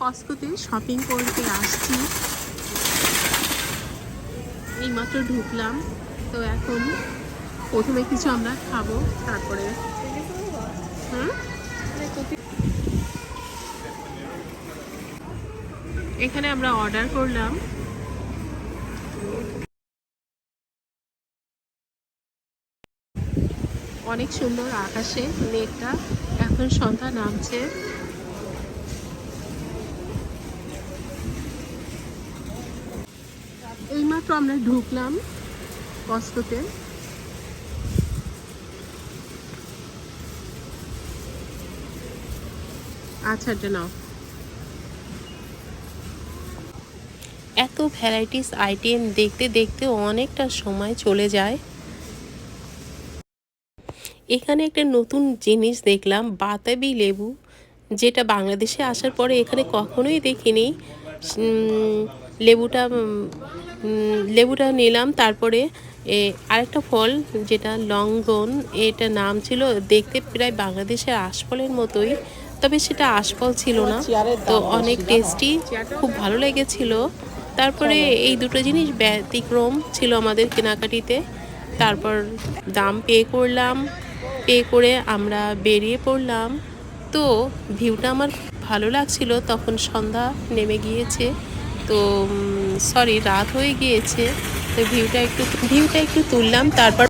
কস্কোতে shopping করতে আসছি। এইমাত্র ঢুকলাম, তো এখন প্রথমে কিছু আমরা খাব, তারপরে এখানে আমরা অর্ডার করলাম। অনেক সুন্দর আকাশে মেঘটা, এখন সন্ধ্যা নামছে। এইমাত্র আমরা ঢুকলাম কস্কোতে আচ্ছা নাও। এত ভ্যারাইটিস আইটেম দেখতে দেখতে অনেকটা সময় চলে যায়। এখানে একটা নতুন জিনিস দেখলাম, বাতাবি লেবু, যেটা বাংলাদেশে আসার পরে এখানে কখনোই দেখিনি। লেবুটা লেবুটা নিলাম, তারপরে আরেকটা ফল যেটা লঙ্গন এটা নাম ছিল দেখতে প্রায় বাংলাদেশের আশফলের মতোই, তবে সেটা আশফল ছিল না। তো অনেক টেস্টি খুব ভালো লেগেছিল। তারপরে এই দুটো জিনিস ব্যতিক্রম ছিল আমাদের কেনাকাটিতে। তারপর দাম পে করলাম, পে করে আমরা বেরিয়ে পড়লাম। তো ভিউটা আমার ভালো লাগছিল, তখন সন্ধ্যা নেমে গিয়েছে। তো সরি রাত হয়ে গিয়েছে তো ভিউটা একটু ভিউটা একটু তুললাম তারপর